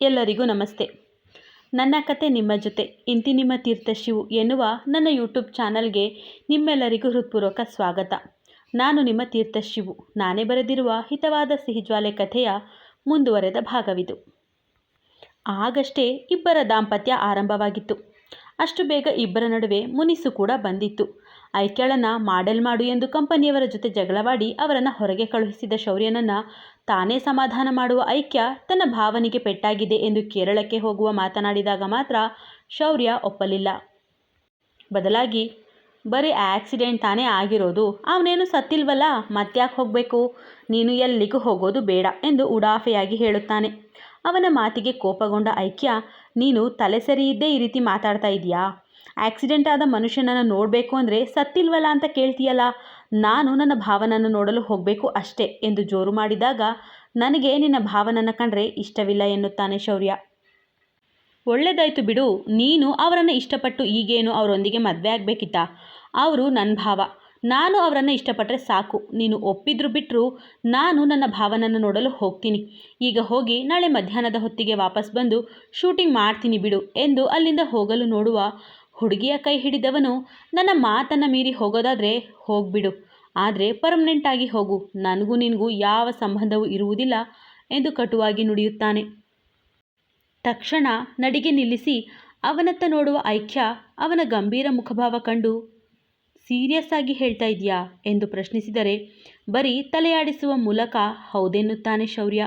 ಎಲ್ಲರಿಗೂ ನಮಸ್ತೆ. ನನ್ನ ಕತೆ ನಿಮ್ಮ ಜೊತೆ, ಇಂತಿ ನಿಮ್ಮ ತೀರ್ಥ ಶಿವು ಎನ್ನುವ ನನ್ನ ಯೂಟ್ಯೂಬ್ ಚಾನಲ್ಗೆ ನಿಮ್ಮೆಲ್ಲರಿಗೂ ಹೃತ್ಪೂರ್ವಕ ಸ್ವಾಗತ. ನಾನು ನಿಮ್ಮ ತೀರ್ಥ ಶಿವು, ನಾನೇ ಬರೆದಿರುವ ಹಿತವಾದ ಸಿಹಿಜ್ವಾಲೆ ಕಥೆಯ ಮುಂದುವರೆದ ಭಾಗವಿದು. ಆಗಷ್ಟೇ ಇಬ್ಬರ ದಾಂಪತ್ಯ ಆರಂಭವಾಗಿತ್ತು. ಅಷ್ಟು ಬೇಗ ಇಬ್ಬರ ನಡುವೆ ಮುನಿಸು ಕೂಡ ಬಂದಿತ್ತು. ಐಕ್ಯಳನ್ನ ಮಾಡೆಲ್ ಮಾಡು ಎಂದು ಕಂಪನಿಯವರ ಜೊತೆ ಜಗಳವಾಡಿ ಅವರನ್ನು ಹೊರಗೆ ಕಳುಹಿಸಿದ ಶೌರ್ಯನನ್ನು ತಾನೇ ಸಮಾಧಾನ ಮಾಡುವ ಐಕ್ಯ ತನ್ನ ಭಾವನೆಗೆ ಪೆಟ್ಟಾಗಿದೆ ಎಂದು ಕೇರಳಕ್ಕೆ ಹೋಗುವ ಮಾತನಾಡಿದಾಗ ಮಾತ್ರ ಶೌರ್ಯ ಒಪ್ಪಲಿಲ್ಲ. ಬದಲಾಗಿ, ಬರೀ ಆಕ್ಸಿಡೆಂಟ್ ತಾನೇ ಆಗಿರೋದು, ಅವನೇನು ಸತ್ತಿಲ್ವಲ್ಲ, ಮತ್ತ್ಯಾಕೆ ಹೋಗಬೇಕು, ನೀನು ಎಲ್ಲಿಗೂ ಹೋಗೋದು ಬೇಡ ಎಂದು ಉಡಾಫೆಯಾಗಿ ಹೇಳುತ್ತಾನೆ. ಅವನ ಮಾತಿಗೆ ಕೋಪಗೊಂಡ ಐಕ್ಯ, ನೀನು ತಲೆ ಸರಿ ಇದ್ದೇ ಈ ರೀತಿ ಮಾತಾಡ್ತಾ ಇದೀಯಾ ಆಕ್ಸಿಡೆಂಟ್ ಆದ ಮನುಷ್ಯನನ್ನು ನೋಡಬೇಕು ಅಂದರೆ ಸತ್ತಿಲ್ವಲ್ಲ ಅಂತ ಕೇಳ್ತೀಯಲ್ಲ? ನಾನು ನನ್ನ ಭಾವನನ್ನು ನೋಡಲು ಹೋಗಬೇಕು ಅಷ್ಟೇ ಎಂದು ಜೋರು ಮಾಡಿದಾಗ, ನನಗೆ ನಿನ್ನ ಭಾವನನ್ನು ಕಂಡ್ರೆ ಇಷ್ಟವಿಲ್ಲ ಎನ್ನುತ್ತಾನೆ ಶೌರ್ಯ. ಒಳ್ಳೆದಾಯ್ತು ಬಿಡು, ನೀನು ಅವರನ್ನು ಇಷ್ಟಪಟ್ಟು ಈಗೇನು ಅವರೊಂದಿಗೆ ಮದುವೆ ಆಗಬೇಕಿತ್ತಾ? ಅವರು ನನ್ನ ಭಾವ, ನಾನು ಅವರನ್ನು ಇಷ್ಟಪಟ್ಟರೆ ಸಾಕು. ನೀನು ಒಪ್ಪಿದ್ರು ಬಿಟ್ಟರು ನಾನು ನನ್ನ ಭಾವನನ್ನು ನೋಡಲು ಹೋಗ್ತೀನಿ. ಈಗ ಹೋಗಿ ನಾಳೆ ಮಧ್ಯಾಹ್ನದ ಹೊತ್ತಿಗೆ ವಾಪಸ್ ಬಂದು ಶೂಟಿಂಗ್ ಮಾಡ್ತೀನಿ ಬಿಡು ಎಂದು ಅಲ್ಲಿಂದ ಹೋಗಲು ನೋಡುವ ಹುಡುಗಿಯ ಕೈ ಹಿಡಿದವನು ನನ್ನ ಮಾತನ್ನು ಮೀರಿ ಹೋಗೋದಾದರೆ ಹೋಗ್ಬಿಡು. ಆದರೆ ಪರ್ಮನೆಂಟಾಗಿ ಹೋಗು. ನನಗೂ ನಿನಗೂ ಯಾವ ಸಂಬಂಧವೂ ಇರುವುದಿಲ್ಲ ಎಂದು ಕಟುವಾಗಿ ನುಡಿಯುತ್ತಾನೆ. ತಕ್ಷಣ ನಡಿಗೆ ನಿಲ್ಲಿಸಿ ಅವನತ್ತ ನೋಡುವ ಐಕ್ಯ ಅವನ ಗಂಭೀರ ಮುಖಭಾವ ಕಂಡು, ಸೀರಿಯಸ್ ಆಗಿ ಹೇಳ್ತಾ ಇದೆಯಾ? ಎಂದು ಪ್ರಶ್ನಿಸಿದರೆ, ಬರೀ ತಲೆಯಾಡಿಸುವ ಮೂಲಕ ಹೌದೆನ್ನುತ್ತಾನೆ ಶೌರ್ಯ.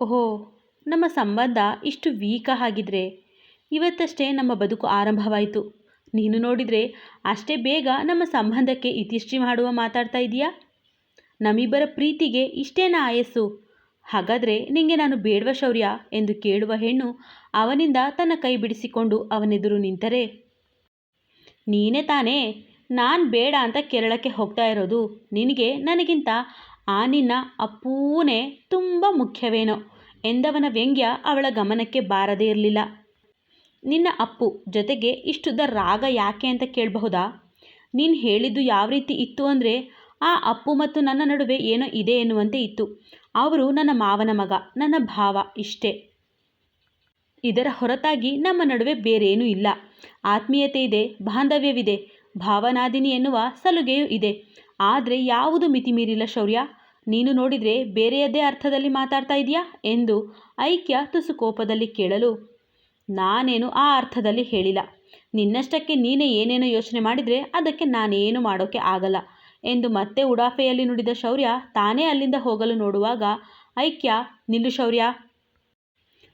ಓಹೋ, ನಮ್ಮ ಸಂಬಂಧ ಇಷ್ಟು ವೀಕ ಆಗಿದ್ರೆ ಇವತ್ತಷ್ಟೇ ನಮ್ಮ ಬದುಕು ಆರಂಭವಾಯಿತು. ನೀನು ನೋಡಿದರೆ ಅಷ್ಟೇ ಬೇಗ ನಮ್ಮ ಸಂಬಂಧಕ್ಕೆ ಇತಿಷ್ಟಿ ಮಾಡುವ ಮಾತಾಡ್ತಾ ಇದೆಯಾ? ನಮ್ಮಿಬ್ಬರ ಪ್ರೀತಿಗೆ ಇಷ್ಟೇನಾ ಆಯಸ್ಸು? ಹಾಗಾದರೆ ನಿಂಗೆ ನಾನು ಬೇಡವ ಶೌರ್ಯ? ಎಂದು ಕೇಳುವ ಹೆಣ್ಣು ಅವನಿಂದ ತನ್ನ ಕೈ ಬಿಡಿಸಿಕೊಂಡು ಅವನೆದುರು ನಿಂತರೆ. ನೀನೇ ತಾನೇ? ನಾನು ಬೇಡ ಅಂತ ಕೇರಳಕ್ಕೆ ಹೋಗ್ತಾ ಇರೋದು. ನಿನಗೆ ನನಗಿಂತ ಆ ನಿನ್ನ ಅಪ್ಪೂನೇ ತುಂಬ ಮುಖ್ಯವೇನೋ ಎಂದವನ ವ್ಯಂಗ್ಯ ಅವಳ ಗಮನಕ್ಕೆ ಬಾರದೇ ಇರಲಿಲ್ಲ. ನಿನ್ನ ಅಪ್ಪು ಜೊತೆಗೆ ಇಷ್ಟುದ ರಾಗ ಯಾಕೆ ಅಂತ ಕೇಳಬಹುದಾ? ನೀನು ಹೇಳಿದ್ದು ಯಾವ ರೀತಿ ಇತ್ತು ಅಂದರೆ, ಆ ಅಪ್ಪು ಮತ್ತು ನನ್ನ ನಡುವೆ ಏನೋ ಇದೆ ಎನ್ನುವಂತೆ ಇತ್ತು. ಅವರು ನನ್ನ ಮಾವನ ಮಗ, ನನ್ನ ಭಾವ ಇಷ್ಟೇ. ಇದರ ಹೊರತಾಗಿ ನಮ್ಮ ನಡುವೆ ಬೇರೇನೂ ಇಲ್ಲ. ಆತ್ಮೀಯತೆ ಇದೆ, ಬಾಂಧವ್ಯವಿದೆ, ಭಾವನಾದಿನಿ ಎನ್ನುವ ಸಲುಗೆಯೂ ಇದೆ. ಆದರೆ ಯಾವುದು ಮಿತಿ ಮೀರಿಲ್ಲ ಶೌರ್ಯ? ನೀನು ನೋಡಿದರೆ ಬೇರೆಯದೇ ಅರ್ಥದಲ್ಲಿ ಮಾತಾಡ್ತಾ ಇದೆಯಾ ಎಂದು ಐಕ್ಯ ತುಸು ಕೋಪದಲ್ಲಿ ಕೇಳಲು ನಾನೇನು ಆ ಅರ್ಥದಲ್ಲಿ ಹೇಳಿಲ್ಲ. ನಿನ್ನಷ್ಟಕ್ಕೆ ನೀನೇ ಏನೇನೋ ಯೋಚನೆ ಮಾಡಿದರೆ ಅದಕ್ಕೆ ನಾನೇನು ಮಾಡೋಕ್ಕೆ ಆಗಲ್ಲ ಎಂದು ಮತ್ತೆ ಉಡಾಫೆಯಲ್ಲಿ ನುಡಿದ ಶೌರ್ಯ ತಾನೇ ಅಲ್ಲಿಂದ ಹೋಗಲು ನೋಡುವಾಗ, ಐಕ್ಯ, ನಿಲ್ಲು ಶೌರ್ಯ,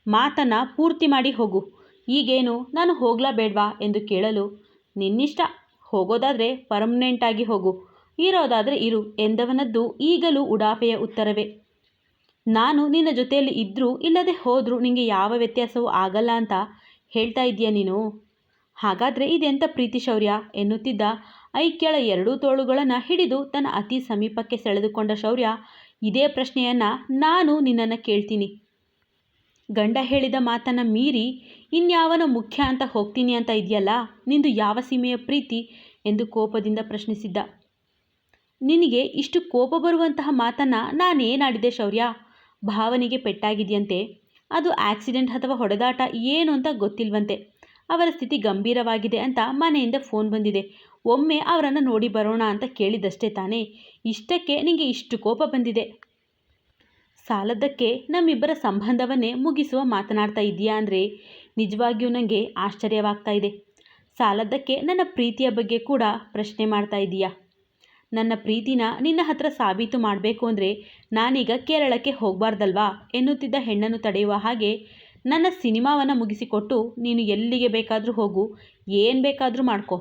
ಮಾತನ್ನ ಪೂರ್ತಿ ಮಾಡಿ ಹೋಗು. ಈಗೇನು? ನಾನು ಹೋಗ್ಲಾ ಬೇಡ್ವಾ ಎಂದು ಕೇಳಲು, ನಿನ್ನಿಷ್ಟ? ಹೋಗೋದಾದರೆ ಪರ್ಮನೆಂಟಾಗಿ ಹೋಗು. ಇರೋದಾದರೆ ಇರು ಎಂದವನದ್ದು ಈಗಲೂ ಉಡಾಫೆಯ ಉತ್ತರವೇ. ನಾನು ನಿನ್ನ ಜೊತೆಯಲ್ಲಿ ಇದ್ದರೂ ಇಲ್ಲದೆ ಹೋದರೂ ನಿನಗೆ ಯಾವ ವ್ಯತ್ಯಾಸವೂ ಆಗಲ್ಲ ಅಂತ ಹೇಳ್ತಾ ಇದೆಯಾ ನೀನು? ಹಾಗಾದರೆ ಇದೆಂಥ ಪ್ರೀತಿ ಶೌರ್ಯ? ಎನ್ನುತ್ತಿದ್ದ ಐಕ್ಯಳ ಎರಡೂ ತೋಳುಗಳನ್ನು ಹಿಡಿದು ತನ್ನ ಅತಿ ಸಮೀಪಕ್ಕೆ ಸೆಳೆದುಕೊಂಡ ಶೌರ್ಯ, ಇದೇ ಪ್ರಶ್ನೆಯನ್ನು ನಾನು ನಿನ್ನನ್ನು ಕೇಳ್ತೀನಿ. ಗಂಡ ಹೇಳಿದ ಮಾತನ್ನು ಮೀರಿ ಇನ್ಯಾವನ ಮುಖ್ಯ ಅಂತ ಹೋಗ್ತೀನಿ ಅಂತ ಇದೆಯಲ್ಲ, ನಿಂದು ಯಾವ ಸೀಮೆಯ ಪ್ರೀತಿ? ಎಂದು ಕೋಪದಿಂದ ಪ್ರಶ್ನಿಸಿದ್ದ. ನಿನಗೆ ಇಷ್ಟು ಕೋಪ ಬರುವಂತಹ ಮಾತನ್ನು ನಾನೇನಾಡಿದೆ ಶೌರ್ಯ? ಭಾವನೆಗೆ ಪೆಟ್ಟಾಗಿದೆಯಂತೆ? ಅದು ಆಕ್ಸಿಡೆಂಟ್ ಅಥವಾ ಹೊಡೆದಾಟ ಏನು ಅಂತ ಗೊತ್ತಿಲ್ವಂತೆ. ಅವರ ಸ್ಥಿತಿ ಗಂಭೀರವಾಗಿದೆ ಅಂತ ಮನೆಯಿಂದ ಫೋನ್ ಬಂದಿದೆ. ಒಮ್ಮೆ ಅವರನ್ನು ನೋಡಿ ಬರೋಣ ಅಂತ ಕೇಳಿದಷ್ಟೇ ತಾನೇ. ಇಷ್ಟಕ್ಕೆ ನಿಮಗೆ ಇಷ್ಟು ಕೋಪ ಬಂದಿದೆ. ಸಾಲದ್ದಕ್ಕೆ ನಮ್ಮಿಬ್ಬರ ಸಂಬಂಧವನ್ನೇ ಮುಗಿಸುವ ಮಾತನಾಡ್ತಾ ಇದೆಯಾ ಅಂದರೆ ನಿಜವಾಗಿಯೂ ನನಗೆ ಆಶ್ಚರ್ಯವಾಗ್ತಾ ಇದೆ. ಸಾಲದ್ದಕ್ಕೆ ನನ್ನ ಪ್ರೀತಿಯ ಬಗ್ಗೆ ಕೂಡ ಪ್ರಶ್ನೆ ಮಾಡ್ತಾ ಇದೀಯಾ ನನ್ನ ಪ್ರೀತಿನ ನಿನ್ನ ಹತ್ರ ಸಾಬೀತು ಮಾಡಬೇಕು ಅಂದರೆ ನಾನೀಗ ಕೇರಳಕ್ಕೆ ಹೋಗಬಾರ್ದಲ್ವಾ ಎನ್ನುತ್ತಿದ್ದ ಹೆಣ್ಣನ್ನು ತಡೆಯುವ ಹಾಗೆ ನನ್ನ ಸಿನಿಮಾವನ್ನು ಮುಗಿಸಿಕೊಟ್ಟು ನೀನು ಎಲ್ಲಿಗೆ ಬೇಕಾದರೂ ಹೋಗು, ಏನು ಬೇಕಾದರೂ ಮಾಡ್ಕೊ.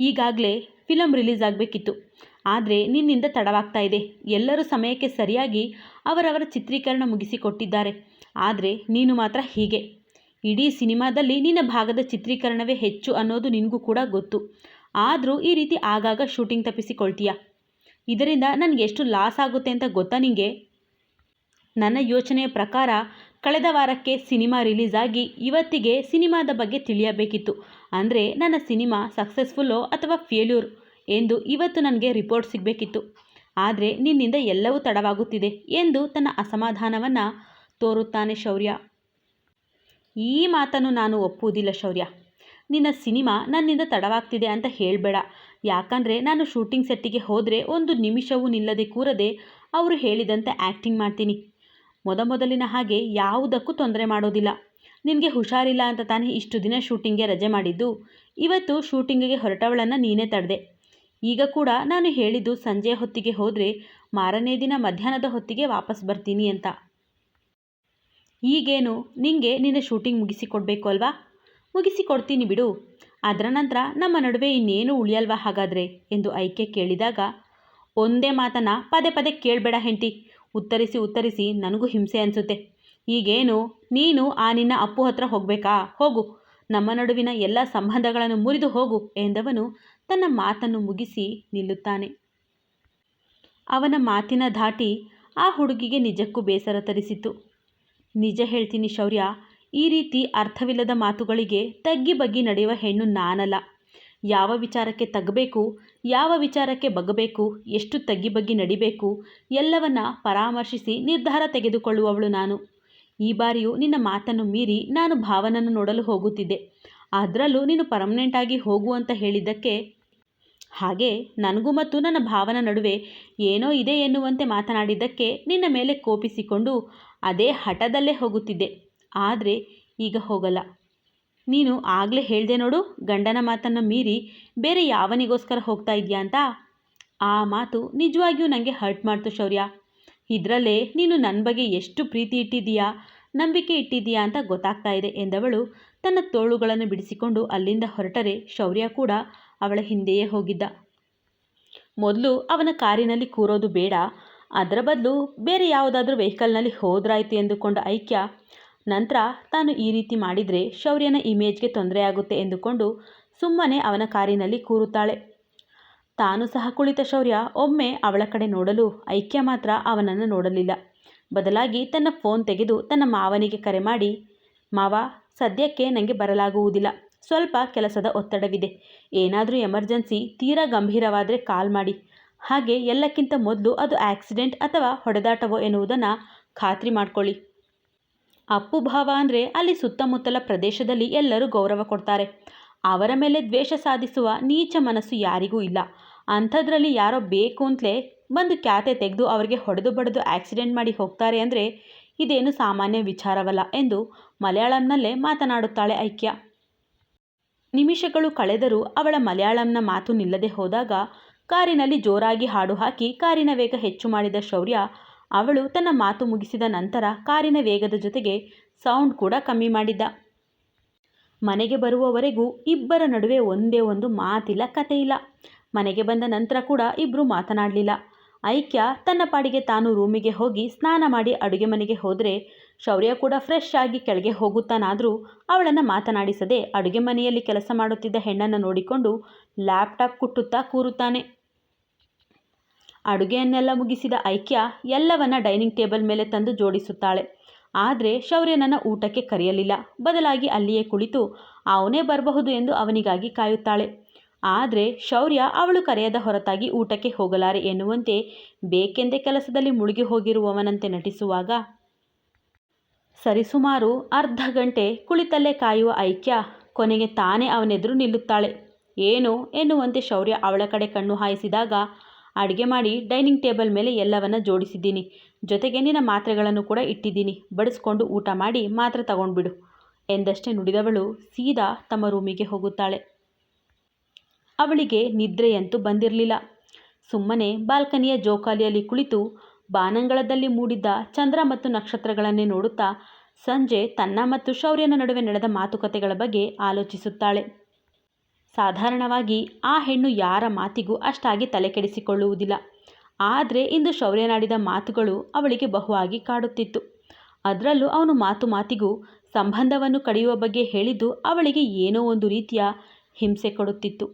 ಈಗಾಗಲೇ ಫಿಲಮ್ ರಿಲೀಸ್ ಆಗಬೇಕಿತ್ತು. ಆದರೆ ನಿನ್ನಿಂದ ತಡವಾಗ್ತಾ ಇದೆ. ಎಲ್ಲರೂ ಸಮಯಕ್ಕೆ ಸರಿಯಾಗಿ ಅವರವರ ಚಿತ್ರೀಕರಣ ಮುಗಿಸಿಕೊಟ್ಟಿದ್ದಾರೆ. ಆದರೆ ನೀನು ಮಾತ್ರ ಹೀಗೆ. ಇಡೀ ಸಿನಿಮಾದಲ್ಲಿ ನಿನ್ನ ಭಾಗದ ಚಿತ್ರೀಕರಣವೇ ಹೆಚ್ಚು ಅನ್ನೋದು ನಿನಗೂ ಕೂಡ ಗೊತ್ತು. ಆದರೂ ಈ ರೀತಿ ಆಗಾಗ ಶೂಟಿಂಗ್ ತಪ್ಪಿಸಿಕೊಳ್ತೀಯ? ಇದರಿಂದ ನನಗೆ ಎಷ್ಟು ಲಾಸ್ ಆಗುತ್ತೆ ಅಂತ ಗೊತ್ತಾ ನಿಂಗೆ? ನನ್ನ ಯೋಚನೆಯ ಪ್ರಕಾರ ಕಳೆದ ವಾರಕ್ಕೆ ಸಿನಿಮಾ ರಿಲೀಸ್ ಆಗಿ ಇವತ್ತಿಗೆ ಸಿನಿಮಾದ ಬಗ್ಗೆ ತಿಳಿಯಬೇಕಿತ್ತು. ಅಂದರೆ ನನ್ನ ಸಿನಿಮಾ ಸಕ್ಸಸ್ಫುಲ್ಲೋ ಅಥವಾ ಫೇಲ್ಯೂರ್ ಎಂದು ಇವತ್ತು ನನಗೆ ರಿಪೋರ್ಟ್ ಸಿಗಬೇಕಿತ್ತು. ಆದರೆ ನಿನ್ನಿಂದ ಎಲ್ಲವೂ ತಡವಾಗುತ್ತಿದೆ ಎಂದು ತನ್ನ ಅಸಮಾಧಾನವನ್ನು ತೋರುತ್ತಾನೆ ಶೌರ್ಯ. ಈ ಮಾತನ್ನು ನಾನು ಒಪ್ಪುವುದಿಲ್ಲ ಶೌರ್ಯ. ನಿನ್ನ ಸಿನಿಮಾ ನನ್ನಿಂದ ತಡವಾಗ್ತಿದೆ ಅಂತ ಹೇಳಬೇಡ. ಯಾಕಂದರೆ ನಾನು ಶೂಟಿಂಗ್ ಸೆಟ್ಟಿಗೆ ಹೋದರೆ ಒಂದು ನಿಮಿಷವೂ ನಿಲ್ಲದೆ ಕೂರದೆ ಅವರು ಹೇಳಿದಂತೆ ಆ್ಯಕ್ಟಿಂಗ್ ಮಾಡ್ತೀನಿ. ಮೊದಮೊದಲಿನ ಹಾಗೆ ಯಾವುದಕ್ಕೂ ತೊಂದರೆ ಮಾಡೋದಿಲ್ಲ. ನಿನಗೆ ಹುಷಾರಿಲ್ಲ ಅಂತ ತಾನೇ ಇಷ್ಟು ದಿನ ಶೂಟಿಂಗ್ಗೆ ರಜೆ ಮಾಡಿದ್ದು. ಇವತ್ತು ಶೂಟಿಂಗಿಗೆ ಹೊರಟವಳನ್ನು ನೀನೇ ತಡೆದೆ. ಈಗ ಕೂಡ ನಾನು ಹೇಳಿದ್ದು ಸಂಜೆ ಹೊತ್ತಿಗೆ ಹೋದರೆ ಮಾರನೇ ದಿನ ಮಧ್ಯಾಹ್ನದ ಹೊತ್ತಿಗೆ ವಾಪಸ್ ಬರ್ತೀನಿ ಅಂತ. ಈಗೇನು ನಿಂಗೆ ನಿನ್ನ ಶೂಟಿಂಗ್ ಮುಗಿಸಿಕೊಡ್ಬೇಕು ಅಲ್ವಾ? ಮುಗಿಸಿಕೊಡ್ತೀನಿ ಬಿಡು. ಅದರ ನಂತರ ನಮ್ಮ ನಡುವೆ ಇನ್ನೇನು ಉಳಿಯಲ್ವಾ ಹಾಗಾದರೆ? ಎಂದು ಐಕೆ ಕೇಳಿದಾಗ, ಒಂದೇ ಮಾತನ್ನು ಪದೇ ಪದೇ ಕೇಳಬೇಡ ಹೆಂಟಿ ಉತ್ತರಿಸಿ ಉತ್ತರಿಸಿ ನನಗೂ ಹಿಂಸೆ ಅನಿಸುತ್ತೆ. ಈಗೇನು? ನೀನು ಆ ನಿನ್ನ ಅಪ್ಪು ಹತ್ರ ಹೋಗಬೇಕಾ? ಹೋಗು. ನಮ್ಮ ನಡುವಿನ ಎಲ್ಲ ಸಂಬಂಧಗಳನ್ನು ಮುರಿದು ಹೋಗು ಎಂದವನು ತನ್ನ ಮಾತನ್ನು ಮುಗಿಸಿ ನಿಲ್ಲುತ್ತಾನೆ. ಅವನ ಮಾತಿನ ಧಾಟಿ ಆ ಹುಡುಗಿಗೆ ನಿಜಕ್ಕೂ ಬೇಸರ ತರಿಸಿತು ನಿಜ ಹೇಳ್ತೀನಿ ಶೌರ್ಯ ಈ ರೀತಿ ಅರ್ಥವಿಲ್ಲದ ಮಾತುಗಳಿಗೆ ತಗ್ಗಿ ಬಗ್ಗಿ ನಡೆಯುವ ಹೆಣ್ಣು ನಾನಲ್ಲ. ಯಾವ ವಿಚಾರಕ್ಕೆ ತಗ್ಗಬೇಕು, ಯಾವ ವಿಚಾರಕ್ಕೆ ಬಗ್ಗಬೇಕು, ಎಷ್ಟು ತಗ್ಗಿ ಬಗ್ಗಿ ನಡಿಬೇಕು, ಎಲ್ಲವನ್ನ ಪರಾಮರ್ಶಿಸಿ ನಿರ್ಧಾರ ತೆಗೆದುಕೊಳ್ಳುವವಳು ನಾನು. ಈ ಬಾರಿಯೂ ನಿನ್ನ ಮಾತನ್ನು ಮೀರಿ ನಾನು ಭಾವನನ್ನು ನೋಡಲು ಹೋಗುತ್ತಿದ್ದೆ. ಅದರಲ್ಲೂ ನೀನು ಪರ್ಮನೆಂಟ್ ಆಗಿ ಹೋಗು ಅಂತ ಹೇಳಿದ್ದಕ್ಕೆ ಹಾಗೆ ನನಗೂ ಮತ್ತು ನನ್ನ ಭಾವನ ನಡುವೆ ಏನೋ ಇದೆ ಎನ್ನುವಂತೆ ಮಾತನಾಡಿದ್ದಕ್ಕೆ ನಿನ್ನ ಮೇಲೆ ಕೋಪಿಸಿಕೊಂಡು ಅದೇ ಹಠದಲ್ಲೇ ಹೋಗುತ್ತಿದ್ದೆ. ಆದರೆ ಈಗ ಹೋಗಲ್ಲ. ನೀನು ಆಗಲೇ ಹೇಳಿದೆ ನೋಡು, ಗಂಡನ ಮಾತನ್ನು ಮೀರಿ ಬೇರೆ ಯಾವನಿಗೋಸ್ಕರ ಹೋಗ್ತಾ ಇದೆಯಾ ಅಂತ? ಆ ಮಾತು ನಿಜವಾಗಿಯೂ ನನಗೆ ಹರ್ಟ್ ಮಾಡ್ತು ಶೌರ್ಯ. ಇದರಲ್ಲೇ ನೀನು ನನ್ನ ಬಗ್ಗೆ ಎಷ್ಟು ಪ್ರೀತಿ ಇಟ್ಟಿದ್ದೀಯಾ, ನಂಬಿಕೆ ಇಟ್ಟಿದ್ದೀಯಾ ಅಂತ ಗೊತ್ತಾಗ್ತಾ ಇದೆ ಎಂದವಳು ತನ್ನ ತೋಳುಗಳನ್ನು ಬಿಡಿಸಿಕೊಂಡು ಅಲ್ಲಿಂದ ಹೊರಟರೆ ಶೌರ್ಯ ಕೂಡ ಅವಳ ಹಿಂದೆಯೇ ಹೋಗಿದ್ದ. ಮೊದಲು ಅವನ ಕಾರಿನಲ್ಲಿ ಕೂರೋದು ಬೇಡ, ಅದರ ಬದಲು ಬೇರೆ ಯಾವುದಾದ್ರೂ ವೆಹಿಕಲ್ನಲ್ಲಿ ಹೋದ್ರಾಯ್ತು ಎಂದುಕೊಂಡ ಐಕ್ಯ ನಂತರ ತಾನು ಈ ರೀತಿ ಮಾಡಿದರೆ ಶೌರ್ಯನ ಇಮೇಜ್ಗೆ ತೊಂದರೆಯಾಗುತ್ತೆ ಎಂದುಕೊಂಡು ಸುಮ್ಮನೆ ಅವನ ಕಾರಿನಲ್ಲಿ ಕೂರುತ್ತಾಳೆ. ತಾನು ಸಹ ಕುಳಿತ ಶೌರ್ಯ ಒಮ್ಮೆ ಅವಳ ಕಡೆ ನೋಡಲು ಐಕ್ಯ ಮಾತ್ರ ಅವನನ್ನು ನೋಡಲಿಲ್ಲ. ಬದಲಾಗಿ ತನ್ನ ಫೋನ್ ತೆಗೆದು ತನ್ನ ಮಾವನಿಗೆ ಕರೆ ಮಾಡಿ, ಮಾವ, ಸದ್ಯಕ್ಕೆ ನನಗೆ ಬರಲಾಗುವುದಿಲ್ಲ. ಸ್ವಲ್ಪ ಕೆಲಸದ ಒತ್ತಡವಿದೆ. ಏನಾದರೂ ಎಮರ್ಜೆನ್ಸಿ ತೀರಾ ಗಂಭೀರವಾದರೆ ಕಾಲ್ ಮಾಡಿ. ಹಾಗೆ ಎಲ್ಲಕ್ಕಿಂತ ಮೊದಲು ಅದು ಆಕ್ಸಿಡೆಂಟ್ ಅಥವಾ ಹೊಡೆದಾಟವೋ ಎನ್ನುವುದನ್ನು ಖಾತ್ರಿ ಮಾಡಿಕೊಳ್ಳಿ. ಅಪ್ಪು ಭಾವ ಅಂದರೆ ಅಲ್ಲಿ ಸುತ್ತಮುತ್ತಲ ಪ್ರದೇಶದಲ್ಲಿ ಎಲ್ಲರೂ ಗೌರವ ಕೊಡ್ತಾರೆ. ಅವರ ಮೇಲೆ ದ್ವೇಷ ಸಾಧಿಸುವ ನೀಚ ಮನಸ್ಸು ಯಾರಿಗೂ ಇಲ್ಲ. ಅಂಥದ್ರಲ್ಲಿ ಯಾರೋ ಬೇಕು ಅಂತಲೇ ಬಂದು ಕ್ಯಾತೆ ತೆಗೆದು ಅವರಿಗೆ ಹೊಡೆದು ಬಡಿದು ಆಕ್ಸಿಡೆಂಟ್ ಮಾಡಿ ಹೋಗ್ತಾರೆ ಅಂದರೆ ಇದೇನು ಸಾಮಾನ್ಯ ವಿಚಾರವಲ್ಲ ಎಂದು ಮಲಯಾಳಂನಲ್ಲೇ ಮಾತನಾಡುತ್ತಾಳೆ ಐಕ್ಯ. ನಿಮಿಷಗಳು ಕಳೆದರೂ ಅವಳ ಮಲಯಾಳಂನ ಮಾತು ನಿಲ್ಲದೆ ಹೋದಾಗ ಕಾರಿನಲ್ಲಿ ಜೋರಾಗಿ ಹಾಡು ಹಾಕಿ ಕಾರಿನ ವೇಗ ಹೆಚ್ಚು ಮಾಡಿದ ಶೌರ್ಯ ಅವಳು ತನ್ನ ಮಾತು ಮುಗಿಸಿದ ನಂತರ ಕಾರಿನ ವೇಗದ ಜೊತೆಗೆ ಸೌಂಡ್ ಕೂಡ ಕಮ್ಮಿ ಮಾಡಿದ್ದ. ಮನೆಗೆ ಬರುವವರೆಗೂ ಇಬ್ಬರ ನಡುವೆ ಒಂದೇ ಒಂದು ಮಾತಿಲ್ಲ, ಕತೆ ಇಲ್ಲ. ಮನೆಗೆ ಬಂದ ನಂತರ ಕೂಡ ಇಬ್ಬರು ಮಾತನಾಡಲಿಲ್ಲ. ಐಕ್ಯ ತನ್ನ ಪಾಡಿಗೆ ತಾನು ರೂಮಿಗೆ ಹೋಗಿ ಸ್ನಾನ ಮಾಡಿ ಅಡುಗೆ ಮನೆಗೆ ಹೋದರೆ ಶೌರ್ಯ ಕೂಡ ಫ್ರೆಶ್ ಆಗಿ ಕೆಳಗೆ ಹೋಗುತ್ತಾನಾದರೂ ಅವಳನ್ನು ಮಾತನಾಡಿಸದೆ ಅಡುಗೆ ಮನೆಯಲ್ಲಿ ಕೆಲಸ ಮಾಡುತ್ತಿದ್ದ ಹೆಣ್ಣನ್ನು ನೋಡಿಕೊಂಡು ಲ್ಯಾಪ್ಟಾಪ್ ಕುಟ್ಟುತ್ತಾ ಕೂರುತ್ತಾನೆ. ಅಡುಗೆಯನ್ನೆಲ್ಲ ಮುಗಿಸಿದ ಐಕ್ಯ ಎಲ್ಲವನ್ನ ಡೈನಿಂಗ್ ಟೇಬಲ್ ಮೇಲೆ ತಂದು ಜೋಡಿಸುತ್ತಾಳೆ. ಆದರೆ ಶೌರ್ಯನನ್ನ ಊಟಕ್ಕೆ ಕರೆಯಲಿಲ್ಲ. ಬದಲಾಗಿ ಅಲ್ಲಿಯೇ ಕುಳಿತು ಅವನೇ ಬರಬಹುದು ಎಂದು ಅವನಿಗಾಗಿ ಕಾಯುತ್ತಾಳೆ. ಆದರೆ ಶೌರ್ಯ ಅವಳು ಕರೆಯದ ಹೊರತಾಗಿ ಊಟಕ್ಕೆ ಹೋಗಲಾರೆ ಎನ್ನುವಂತೆ ಬೇಕೆಂದೇ ಕೆಲಸದಲ್ಲಿ ಮುಳುಗಿ ಹೋಗಿರುವವನಂತೆ ನಟಿಸುವಾಗ ಸರಿಸುಮಾರು ಅರ್ಧ ಗಂಟೆ ಕುಳಿತಲ್ಲೇ ಕಾಯುವ ಐಕ್ಯ ಕೊನೆಗೆ ತಾನೇ ಅವನೆದುರು ನಿಲ್ಲುತ್ತಾಳೆ. ಏನು ಎನ್ನುವಂತೆ ಶೌರ್ಯ ಅವಳ ಕಡೆ ಕಣ್ಣು ಹಾಯಿಸಿದಾಗ ಅಡುಗೆ ಮಾಡಿ ಡೈನಿಂಗ್ ಟೇಬಲ್ ಮೇಲೆ ಎಲ್ಲವನ್ನು ಜೋಡಿಸಿದ್ದೀನಿ. ಜೊತೆಗೆ ನಿನ್ನ ಮಾತ್ರೆಗಳನ್ನು ಕೂಡ ಇಟ್ಟಿದ್ದೀನಿ. ಬಡಿಸ್ಕೊಂಡು ಊಟ ಮಾಡಿ ಮಾತ್ರೆ ತಗೊಂಡ್ಬಿಡು ಎಂದಷ್ಟೇ ನುಡಿದವಳು ಸೀದಾ ತಮ್ಮ ರೂಮಿಗೆ ಹೋಗುತ್ತಾಳೆ. ಅವಳಿಗೆ ನಿದ್ರೆಯಂತೂ ಬಂದಿರಲಿಲ್ಲ. ಸುಮ್ಮನೆ ಬಾಲ್ಕನಿಯ ಜೋಕಾಲಿಯಲ್ಲಿ ಕುಳಿತು ಬಾನಂಗಳದಲ್ಲಿ ಮೂಡಿದ್ದ ಚಂದ್ರ ಮತ್ತು ನಕ್ಷತ್ರಗಳನ್ನೇ ನೋಡುತ್ತಾ ಸಂಜೆ ತನ್ನ ಮತ್ತು ಶೌರ್ಯನ ನಡುವೆ ನಡೆದ ಮಾತುಕತೆಗಳ ಬಗ್ಗೆ ಆಲೋಚಿಸುತ್ತಾಳೆ. ಸಾಧಾರಣವಾಗಿ ಆ ಹೆಣ್ಣು ಯಾರ ಮಾತಿಗೂ ಅಷ್ಟಾಗಿ ತಲೆಕೆಡಿಸಿಕೊಳ್ಳುವುದಿಲ್ಲ ಆದರೆ ಇಂದು ಶೌರ್ಯನಾಡಿದ ಮಾತುಗಳು ಅವಳಿಗೆ ಬಹುವಾಗಿ ಕಾಡುತ್ತಿತ್ತು. ಅದರಲ್ಲೂ ಅವನು ಮಾತು ಮಾತಿಗೂ ಸಂಬಂಧವನ್ನು ಕಡಿಯುವ ಬಗ್ಗೆ ಹೇಳಿದ್ದು ಅವಳಿಗೆ ಏನೋ ಒಂದು ರೀತಿಯ ಹಿಂಸೆ ಕೊಡುತ್ತಿತ್ತು.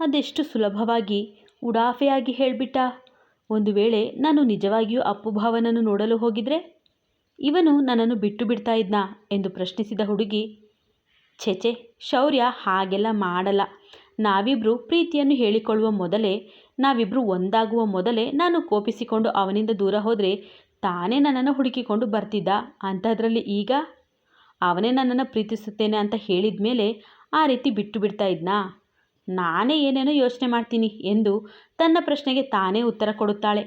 ಅದೆಷ್ಟು ಸುಲಭವಾಗಿ ಉಡಾಫೆಯಾಗಿ ಹೇಳಿಬಿಟ್ಟ? ಒಂದು ವೇಳೆ ನಾನು ನಿಜವಾಗಿಯೂ ಅಪ್ಪು ಭಾವನನ್ನು ನೋಡಲು ಹೋಗಿದ್ರೆ? ಇವನು ನನ್ನನ್ನು ಬಿಟ್ಟು ಬಿಡ್ತಾ ಇದ್ನಾ? ಎಂದು ಪ್ರಶ್ನಿಸಿದ ಹುಡುಗಿ ಛೆಚೆ ಶೌರ್ಯ ಹಾಗೆಲ್ಲ ಮಾಡಲ್ಲ. ನಾವಿಬ್ಬರು ಪ್ರೀತಿಯನ್ನು ಹೇಳಿಕೊಳ್ಳುವ ಮೊದಲೇ ನಾವಿಬ್ಬರು ಒಂದಾಗುವ ಮೊದಲೇ ನಾನು ಕೋಪಿಸಿಕೊಂಡು ಅವನಿಂದ ದೂರ ಹೋದರೆ ತಾನೇ ನನ್ನನ್ನು ಹುಡುಕಿಕೊಂಡು ಬರ್ತಿದ್ದ? ಅಂಥದ್ರಲ್ಲಿ ಈಗ? ಅವನೇ ನನ್ನನ್ನು ಪ್ರೀತಿಸುತ್ತೇನೆ ಅಂತ ಹೇಳಿದ ಮೇಲೆ ಆ ರೀತಿ ಬಿಟ್ಟು ಬಿಡ್ತಾ ಇದ್ನಾ? ನಾನೇ ಏನೇನೋ ಯೋಚನೆ ಮಾಡ್ತೀನಿ ಎಂದು ತನ್ನ ಪ್ರಶ್ನೆಗೆ ತಾನೇ ಉತ್ತರ ಕೊಡುತ್ತಾಳೆ.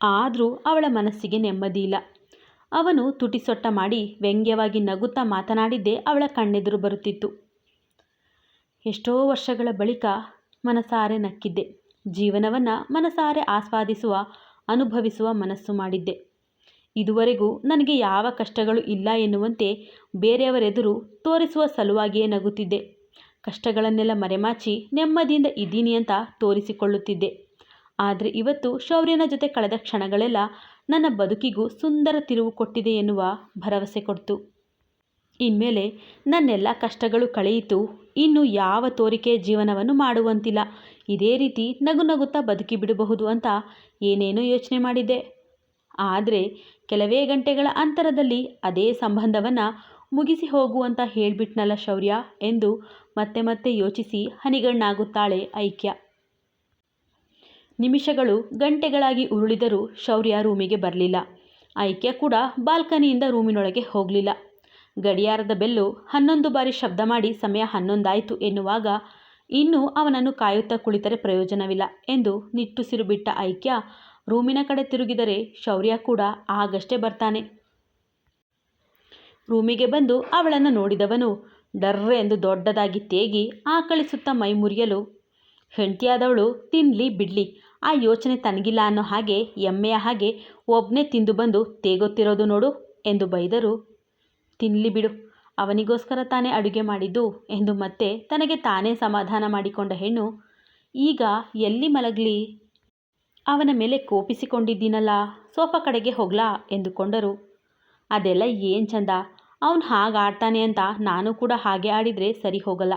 ಆದರೂ ಅವಳ ಮನಸ್ಸಿಗೆ ನೆಮ್ಮದಿ ಇಲ್ಲ. ಅವನು ತುಟಿಸೊಟ್ಟ ಮಾಡಿ ವ್ಯಂಗ್ಯವಾಗಿ ನಗುತ್ತಾ ಮಾತನಾಡಿದ್ದೇ ಅವಳ ಕಣ್ಣೆದುರು ಬರುತ್ತಿತ್ತು. ಎಷ್ಟೋ ವರ್ಷಗಳ ಬಳಿಕ ಮನಸಾರೆ ನಕ್ಕಿದ್ದೆ. ಜೀವನವನ್ನು ಮನಸಾರೆ ಆಸ್ವಾದಿಸುವ, ಅನುಭವಿಸುವ ಮನಸ್ಸು ಮಾಡಿದ್ದೆ. ಇದುವರೆಗೂ ನನಗೆ ಯಾವ ಕಷ್ಟಗಳು ಇಲ್ಲ ಎನ್ನುವಂತೆ ಬೇರೆಯವರೆದುರು ತೋರಿಸುವ ಸಲುವಾಗಿಯೇ ನಗುತ್ತಿದ್ದೆ. ಕಷ್ಟಗಳನ್ನೆಲ್ಲ ಮರೆಮಾಚಿ ನೆಮ್ಮದಿಯಿಂದ ಇದ್ದೀನಿ ಅಂತ ತೋರಿಸಿಕೊಳ್ಳುತ್ತಿದ್ದೆ. ಆದರೆ ಇವತ್ತು ಶೌರ್ಯನ ಜೊತೆ ಕಳೆದ ಕ್ಷಣಗಳೆಲ್ಲ ನನ್ನ ಬದುಕಿಗೂ ಸುಂದರ ತಿರುವು ಕೊಟ್ಟಿದೆ ಎನ್ನುವ ಭರವಸೆ ಕೊಡ್ತು. ಇನ್ಮೇಲೆ ನನ್ನೆಲ್ಲ ಕಷ್ಟಗಳು ಕಳೆಯಿತು. ಇನ್ನು ಯಾವ ತೋರಿಕೆ ಜೀವನವನ್ನು ಮಾಡುವಂತಿಲ್ಲ. ಇದೇ ರೀತಿ ನಗು ನಗುತ್ತಾ ಬದುಕಿ ಬಿಡಬಹುದು ಅಂತ ಏನೇನೋ ಯೋಚನೆ ಮಾಡಿದ್ದೆ. ಆದರೆ ಕೆಲವೇ ಗಂಟೆಗಳ ಅಂತರದಲ್ಲಿ ಅದೇ ಸಂಬಂಧವನ್ನು ಮುಗಿಸಿ ಹೋಗುವಂತ ಹೇಳಿಬಿಟ್ನಲ್ಲ ಶೌರ್ಯ ಎಂದು ಮತ್ತೆ ಮತ್ತೆ ಯೋಚಿಸಿ ಹನಿಗಣ್ಣಾಗುತ್ತಾಳೆ ಐಕ್ಯ. ನಿಮಿಷಗಳು ಗಂಟೆಗಳಾಗಿ ಉರುಳಿದರೂ ಶೌರ್ಯ ರೂಮಿಗೆ ಬರಲಿಲ್ಲ. ಐಕ್ಯ ಕೂಡ ಬಾಲ್ಕನಿಯಿಂದ ರೂಮಿನೊಳಗೆ ಹೋಗಲಿಲ್ಲ. ಗಡಿಯಾರದ ಬೆಲ್ಲು ಹನ್ನೊಂದು ಬಾರಿ ಶಬ್ದ ಮಾಡಿ ಸಮಯ ಹನ್ನೊಂದಾಯಿತು ಎನ್ನುವಾಗ ಇನ್ನೂ ಅವನನ್ನು ಕಾಯುತ್ತಾ ಕುಳಿತರೆ ಪ್ರಯೋಜನವಿಲ್ಲ ಎಂದು ನಿಟ್ಟುಸಿರು ಬಿಟ್ಟ ಐಕ್ಯ ರೂಮಿನ ಕಡೆ ತಿರುಗಿದರೆ ಶೌರ್ಯ ಕೂಡ ಆಗಷ್ಟೇ ಬರ್ತಾನೆ. ರೂಮಿಗೆ ಬಂದು ಅವಳನ್ನು ನೋಡಿದವನು ಡರ್ರೆ ಎಂದು ದೊಡ್ಡದಾಗಿ ತೇಗಿ ಆಕಳಿಸುತ್ತಾ ಮೈ ಮುರಿಯಲು ಹೆಂಡತಿಯಾದವಳು ತಿನ್ನಲಿ ಬಿಡಲಿ ಆ ಯೋಚನೆ ತನಗಿಲ್ಲ ಅನ್ನೋ ಹಾಗೆ, ಎಮ್ಮೆಯ ಹಾಗೆ ಒಬ್ಬನೇ ತಿಂದು ಬಂದು ತೇಗೊತ್ತಿರೋದು ನೋಡು ಎಂದು ಬೈದರು. ತಿನ್ನಲಿ ಬಿಡು, ಅವನಿಗೋಸ್ಕರ ತಾನೇ ಅಡುಗೆ ಮಾಡಿದ್ದು ಎಂದು ಮತ್ತೆ ತನಗೆ ತಾನೇ ಸಮಾಧಾನ ಮಾಡಿಕೊಂಡ ಹೆಣ್ಣು, ಈಗ ಎಲ್ಲಿ ಮಲಗಲಿ? ಅವನ ಮೇಲೆ ಕೋಪಿಸಿಕೊಂಡಿದ್ದೀನಲ್ಲ, ಸೋಫಾ ಕಡೆಗೆ ಹೋಗ್ಲಾ ಎಂದುಕೊಂಡರು. ಅದೆಲ್ಲ ಏನು ಚಂದ, ಅವನು ಹಾಗೆ ಆಡ್ತಾನೆ ಅಂತ ನಾನು ಕೂಡ ಹಾಗೆ ಆಡಿದರೆ ಸರಿ ಹೋಗಲ್ಲ.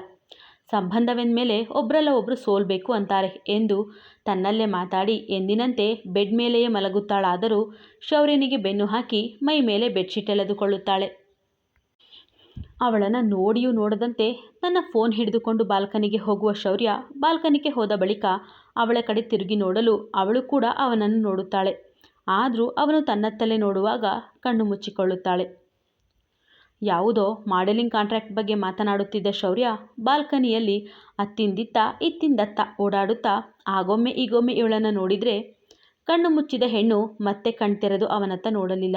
ಸಂಬಂಧವೆಂದಮೇಲೆ ಒಬ್ಬರಲ್ಲ ಒಬ್ಬರು ಸೋಲ್ಬೇಕು ಅಂತಾರೆ ಎಂದು ತನ್ನಲ್ಲೇ ಮಾತಾಡಿ ಎಂದಿನಂತೆ ಬೆಡ್ ಮೇಲೆಯೇ ಮಲಗುತ್ತಾಳಾದರೂ ಶೌರ್ಯನಿಗೆ ಬೆನ್ನು ಹಾಕಿ ಮೈ ಮೇಲೆ ಬೆಡ್ಶೀಟ್ ಎಳೆದುಕೊಳ್ಳುತ್ತಾಳೆ. ಅವಳನ್ನು ನೋಡಿಯೂ ನೋಡದಂತೆ ತನ್ನ ಫೋನ್ ಹಿಡಿದುಕೊಂಡು ಬಾಲ್ಕನಿಗೆ ಹೋಗುವ ಶೌರ್ಯ ಬಾಲ್ಕನಿಗೆ ಹೋದ ಬಳಿಕ ಅವಳ ಕಡೆ ತಿರುಗಿ ನೋಡಲು ಅವಳು ಕೂಡ ಅವನನ್ನು ನೋಡುತ್ತಾಳೆ. ಆದರೂ ಅವನು ತನ್ನತ್ತಲೇ ನೋಡುವಾಗ ಕಣ್ಣು ಮುಚ್ಚಿಕೊಳ್ಳುತ್ತಾಳೆ. ಯಾವುದೋ ಮಾಡೆಲಿಂಗ್ ಕಾಂಟ್ರಾಕ್ಟ್ ಬಗ್ಗೆ ಮಾತನಾಡುತ್ತಿದ್ದ ಶೌರ್ಯ ಬಾಲ್ಕನಿಯಲ್ಲಿ ಅತ್ತಿಂದಿತ್ತ ಇತ್ತಿಂದತ್ತ ಓಡಾಡುತ್ತಾ ಆಗೊಮ್ಮೆ ಈಗೊಮ್ಮೆ ಇವಳನ್ನು ನೋಡಿದರೆ ಕಣ್ಣು ಮುಚ್ಚಿದ ಹೆಣ್ಣು ಮತ್ತೆ ಕಣ್ತೆರೆದು ಅವನತ್ತ ನೋಡಲಿಲ್ಲ.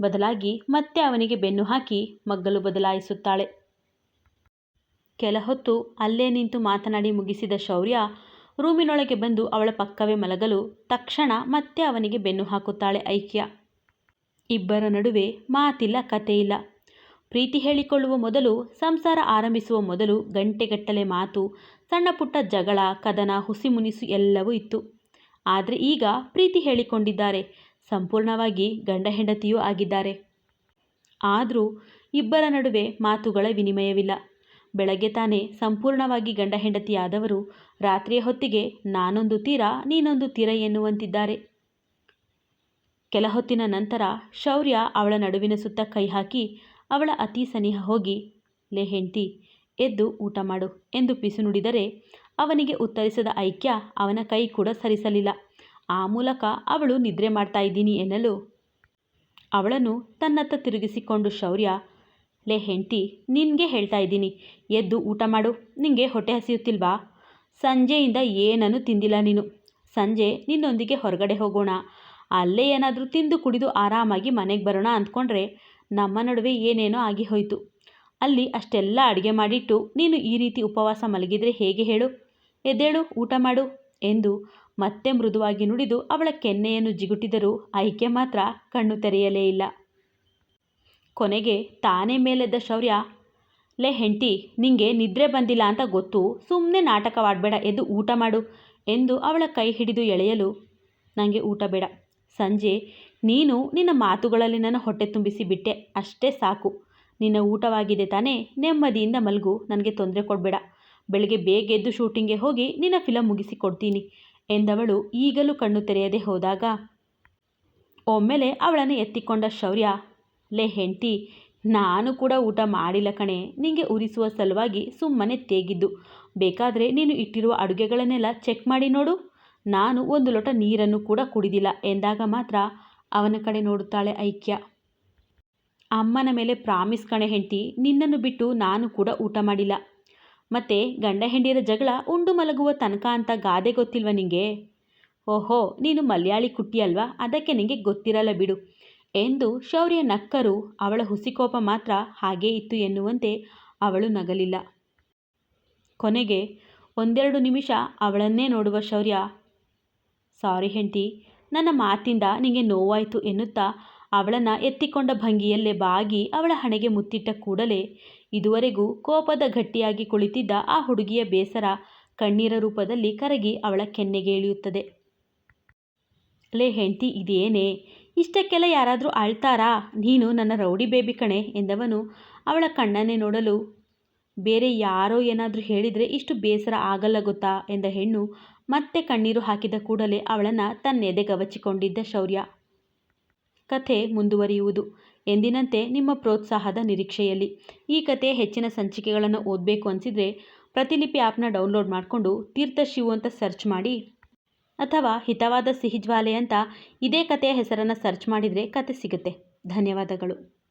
ಬದಲಾಗಿ ಮತ್ತೆ ಅವನಿಗೆ ಬೆನ್ನು ಹಾಕಿ ಮಗ್ಗಲು ಬದಲಾಯಿಸುತ್ತಾಳೆ. ಕೆಲ ಹೊತ್ತು ಅಲ್ಲೇ ನಿಂತು ಮಾತನಾಡಿ ಮುಗಿಸಿದ ಶೌರ್ಯ ರೂಮಿನೊಳಗೆ ಬಂದು ಅವಳ ಪಕ್ಕವೇ ಮಲಗಲು ತಕ್ಷಣ ಮತ್ತೆ ಅವನಿಗೆ ಬೆನ್ನು ಹಾಕುತ್ತಾಳೆ ಐಕ್ಯ. ಇಬ್ಬರ ನಡುವೆ ಮಾತಿಲ್ಲ, ಕಥೆಯಿಲ್ಲ. ಪ್ರೀತಿ ಹೇಳಿಕೊಳ್ಳುವ ಮೊದಲು, ಸಂಸಾರ ಆರಂಭಿಸುವ ಮೊದಲು ಗಂಟೆಗಟ್ಟಲೆ ಮಾತು, ಸಣ್ಣ ಪುಟ್ಟ ಜಗಳ, ಕದನ ಹುಸಿಮುನಿಸು ಎಲ್ಲವೂ ಇತ್ತು. ಆದರೆ ಈಗ ಪ್ರೀತಿ ಹೇಳಿಕೊಂಡಿದ್ದಾರೆ, ಸಂಪೂರ್ಣವಾಗಿ ಗಂಡ ಹೆಂಡತಿಯೂ ಆಗಿದ್ದಾರೆ. ಆದರೂ ಇಬ್ಬರ ನಡುವೆ ಮಾತುಗಳ ವಿನಿಮಯವಿಲ್ಲ. ಬೆಳಗ್ಗೆ ತಾನೇ ಸಂಪೂರ್ಣವಾಗಿ ಗಂಡ ಹೆಂಡತಿಯಾದವರು, ರಾತ್ರಿಯ ಹೊತ್ತಿಗೆ ನಾನೊಂದು ತೀರ, ನೀನೊಂದು ತೀರ ಎನ್ನುವಂತಿದ್ದಾರೆ. ಕೆಲ ಹೊತ್ತಿನ ನಂತರ ಶೌರ್ಯ ಅವಳ ನಡುವಿನ ಸುತ್ತ ಕೈ ಹಾಕಿ ಅವಳ ಅತಿ ಸನಿಹ ಹೋಗಿ, ಲೇ ಹೆಂಡ್ತಿ, ಎದ್ದು ಊಟ ಮಾಡು ಎಂದು ಪಿಸು ನುಡಿದರೆ ಅವನಿಗೆ ಉತ್ತರಿಸದ ಐಕ್ಯ ಅವನ ಕೈ ಕೂಡ ಸರಿಸಲಿಲ್ಲ. ಆ ಮೂಲಕ ಅವಳು ನಿದ್ರೆ ಮಾಡ್ತಾ ಇದ್ದೀನಿ ಎನ್ನಲು ಅವಳನ್ನು ತನ್ನತ್ತ ತಿರುಗಿಸಿಕೊಂಡು ಶೌರ್ಯ, ಲೇ ಹೆಂಡ್ತಿ, ನಿನಗೆ ಹೇಳ್ತಾ ಇದ್ದೀನಿ, ಎದ್ದು ಊಟ ಮಾಡು ನಿನಗೆ ಹೊಟ್ಟೆ ಹಸಿಯುತ್ತಿಲ್ವಾ? ಸಂಜೆಯಿಂದ ಏನನ್ನು ತಿಂದಿಲ್ಲ ನೀನು. ಸಂಜೆ ನಿನ್ನೊಂದಿಗೆ ಹೊರಗಡೆ ಹೋಗೋಣ. ಅಲ್ಲೇ ಏನಾದರೂ ತಿಂದು ಕುಡಿದು ಆರಾಮಾಗಿ ಮನೆಗೆ ಬರೋಣ ಅಂದ್ಕೊಂಡ್ರೆ ನಮ್ಮ ನಡುವೆ ಏನೇನೋ ಆಗಿ ಹೋಯಿತು. ಅಲ್ಲಿ ಅಷ್ಟೆಲ್ಲ ಅಡುಗೆ ಮಾಡಿಟ್ಟು ನೀನು ಈ ರೀತಿ ಉಪವಾಸ ಮಲಗಿದರೆ ಹೇಗೆ ಹೇಳು? ಎದ್ದೇಳು, ಊಟ ಮಾಡು ಎಂದು ಮತ್ತೆ ಮೃದುವಾಗಿ ನುಡಿದು ಅವಳ ಕೆನ್ನೆಯನ್ನು ಜಿಗುಟಿದರೂ ಆಯ್ಕೆ ಮಾತ್ರ ಕಣ್ಣು ತೆರೆಯಲೇ ಇಲ್ಲ. ಕೊನೆಗೆ ತಾನೇ ಮೇಲೆದ್ದ ಶೌರ್ಯ, ಲೇ ಹೆಂಡ್ತಿ, ನಿಂಗೆ ನಿದ್ರೆ ಬಂದಿಲ್ಲ ಅಂತ ಗೊತ್ತು ಸುಮ್ಮನೆ ನಾಟಕವಾಡಬೇಡ ಎದ್ದು ಊಟ ಮಾಡು ಎಂದು ಅವಳ ಕೈ ಹಿಡಿದು ಎಳೆಯಲು ನನಗೆ ಊಟ ಬೇಡ. ಸಂಜೆ ನೀನು ನಿನ್ನ ಮಾತುಗಳಲ್ಲಿ ನನ್ನ ಹೊಟ್ಟೆ ತುಂಬಿಸಿ ಬಿಟ್ಟೆ. ಅಷ್ಟೇ ಸಾಕು. ನಿನ್ನ ಊಟವಾಗಿದೆ ತಾನೇ. ನೆಮ್ಮದಿಯಿಂದ ಮಲಗು. ನನಗೆ ತೊಂದರೆ ಕೊಡಬೇಡ. ಬೆಳಗ್ಗೆ ಬೇಗ ಎದ್ದು ಶೂಟಿಂಗ್ಗೆ ಹೋಗಿ ನಿನ್ನ ಫಿಲಂ ಮುಗಿಸಿ ಕೊಡ್ತೀನಿ ಎಂದವಳು ಈಗಲೂ ಕಣ್ಣು ತೆರೆಯದೆ ಹೋದಾಗ. ಒಮ್ಮೆಲೆ ಅವಳನ್ನು ಎತ್ತಿಕೊಂಡ ಶೌರ್ಯ, ಲೇ ಹೆಂಡ್ತಿ, ನಾನು ಕೂಡ ಊಟ ಮಾಡಿಲ್ಲ ಕಣೆ. ನಿಂಗೆ ಉರಿಸುವ ಸಲುವಾಗಿ ಸುಮ್ಮನೆ ತೇಗಿದ್ದು. ಬೇಕಾದರೆ ನೀನು ಇಟ್ಟಿರುವ ಅಡುಗೆಗಳನ್ನೆಲ್ಲ ಚೆಕ್ ಮಾಡಿ ನೋಡು. ನಾನು ಒಂದು ಲೋಟ ನೀರನ್ನು ಕೂಡ ಕುಡಿದಿಲ್ಲ ಎಂದಾಗ ಮಾತ್ರ ಅವನ ಕಡೆ ನೋಡುತ್ತಾಳೆ ಐಕ್ಯ. ಅಮ್ಮನ ಮೇಲೆ ಪ್ರಾಮಿಸ್ ಕಣೆ ಹೆಂಡತಿ, ನಿನ್ನನ್ನು ಬಿಟ್ಟು ನಾನು ಕೂಡ ಊಟ ಮಾಡಿಲ್ಲ. ಮತ್ತೆ ಗಂಡ ಹೆಂಡಿಯರ ಜಗಳ ಉಂಡು ಮಲಗುವ ತನಕ ಅಂತ ಗಾದೆ ಗೊತ್ತಿಲ್ವ ನಿಂಗೆ? ಓಹೋ, ನೀನು ಮಲಯಾಳಿ ಕುಟ್ಟಿ ಅಲ್ವಾ? ಅದಕ್ಕೆ ನಿಂಗೆ ಗೊತ್ತಿರಲ್ಲ ಬಿಡು. ಎಂದು ಶೌರ್ಯ ನಕ್ಕರು ಅವಳ ಹುಸಿಕೋಪ ಮಾತ್ರ ಹಾಗೇ ಇತ್ತು ಎನ್ನುವಂತೆ ಅವಳು ನಗಲಿಲ್ಲ. ಕೊನೆಗೆ ಒಂದೆರಡು ನಿಮಿಷ ಅವಳನ್ನೇ ನೋಡುವ ಶೌರ್ಯ, ಸಾರಿ ಹೆಂಡತಿ ನನ್ನ ಮಾತಿಂದ ನಿನಗೆ ನೋವಾಯಿತು ಎನ್ನುತ್ತಾ ಅವಳನ್ನು ಎತ್ತಿಕೊಂಡ ಭಂಗಿಯಲ್ಲೇ ಬಾಗಿ ಅವಳ ಹಣೆಗೆ ಮುತ್ತಿಟ್ಟ ಕೂಡಲೇ ಇದುವರೆಗೂ ಕೋಪದ ಗಟ್ಟಿಯಾಗಿ ಕುಳಿತಿದ್ದ ಆ ಹುಡುಗಿಯ ಬೇಸರ ಕಣ್ಣೀರ ರೂಪದಲ್ಲಿ ಕರಗಿ ಅವಳ ಕೆನ್ನೆಗೆ ಇಳಿಯುತ್ತದೆ. ಲೇ ಹೆಂಡತಿ, ಇದೇನೇ? ಇಷ್ಟಕ್ಕೆಲ್ಲ ಯಾರಾದರೂ ಅಳ್ತಾರಾ? ನೀನು ನನ್ನ ರೌಡಿ ಬೇಬಿ ಕಣೆ ಎಂದವನು ಅವಳ ಕಣ್ಣನ್ನೇ ನೋಡಲು. ಬೇರೆ ಯಾರೋ ಏನಾದರೂ ಹೇಳಿದರೆ ಇಷ್ಟು ಬೇಸರ ಆಗಲ್ಲ ಗೊತ್ತಾ? ಎಂದ ಹೆಣ್ಣು ಮತ್ತೆ ಕಣ್ಣೀರು ಹಾಕಿದ ಕೂಡಲೇ ಅವಳನ್ನು ತನ್ನೆದೆ ಗವಚಿಕೊಂಡಿದ್ದ ಶೌರ್ಯ. ಕಥೆ ಮುಂದುವರಿಯುವುದು. ಎಂದಿನಂತೆ ನಿಮ್ಮ ಪ್ರೋತ್ಸಾಹದ ನಿರೀಕ್ಷೆಯಲ್ಲಿ. ಈ ಕಥೆ ಹೆಚ್ಚಿನ ಸಂಚಿಕೆಗಳನ್ನು ಓದಬೇಕು ಅನಿಸಿದರೆ ಪ್ರತಿಲಿಪಿ ಆ್ಯಪ್ನ ಡೌನ್ಲೋಡ್ ಮಾಡಿಕೊಂಡು ತೀರ್ಥ ಶಿವು ಅಂತ ಸರ್ಚ್ ಮಾಡಿ ಅಥವಾ ಹಿತವಾದ ಸಿಹಿಜ್ವಾಲೆ ಅಂತ ಇದೇ ಕಥೆಯ ಹೆಸರನ್ನು ಸರ್ಚ್ ಮಾಡಿದರೆ ಕತೆ ಸಿಗುತ್ತೆ. ಧನ್ಯವಾದಗಳು.